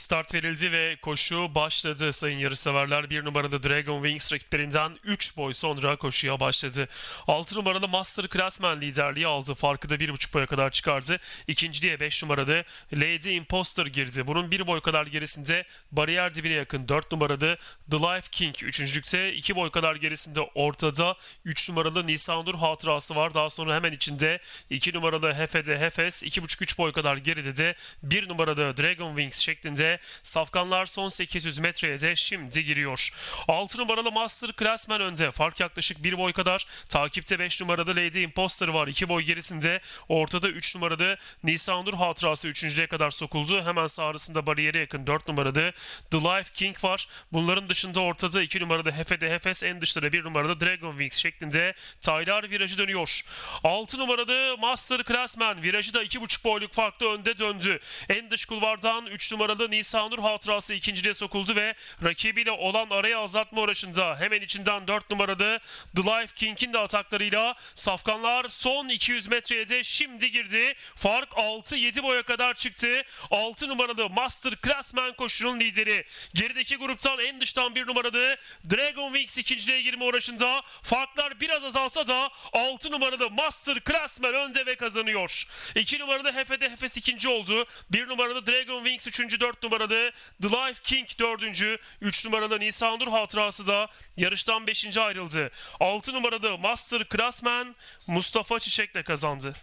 Start verildi ve koşu başladı sayın yarışseverler. Bir numaralı Dragon Wings rakiplerinden 3 boy sonra koşuya başladı. 6 numaralı Master Classman liderliği aldı. Farkı da 1,5 boya kadar çıkardı. İkinciliğe 5 numaralı Lady Imposter girdi. Bunun 1 boy kadar gerisinde bariyer dibine yakın 4 numaralı The Life King. Üçüncülükte 2 boy kadar gerisinde ortada 3 numaralı Nisanur hatırası var. Daha sonra hemen içinde 2 numaralı Hefe'de Hefes 2,5-3 boy kadar geride de 1 numaralı Dragon Wings şeklinde safkanlar son 800 metreye de şimdi giriyor. 6 numaralı Master Classman önde. Fark yaklaşık 1 boy kadar. Takipte 5 numaralı Lady Imposter var. 2 boy gerisinde. Ortada 3 numaralı Nisanur hatırası 3.lüğe kadar sokuldu. Hemen sağrısında bariyere yakın 4 numaralı The Life King var. Bunların dışında ortada 2 numaralı Hefe'de Hefes en dışta da 1 numaralı Dragon Wings şeklinde Taylar virajı dönüyor. 6 numaralı Master Classman virajı da 2.5 boyluk farklı önde döndü. En dış kulvardan 3 numaralı Nisanur hatırası ikinciliğe sokuldu ve rakibiyle olan araya azaltma uğraşında hemen içinden 4 numaralı The Life King'in de ataklarıyla safkanlar son 200 metreye de şimdi girdi. Fark 6-7 boya kadar çıktı. 6 numaralı Master Classman koşunun lideri. Gerideki gruptan en dıştan bir numaralı Dragon Wings ikinciliğe girme uğraşında. Farklar biraz azalsa da 6 numaralı Master Classman önde ve kazanıyor. 2 numaralı Hefe'de Hefes ikinci oldu. 1 numaralı Dragon Wings üçüncü, 4 numaralı The Life King dördüncü, 3 numaralı Nisanur hatırası da yarıştan 5. ayrıldı. 6 numaralı Master Classman Mustafa Çiçek'le kazandı.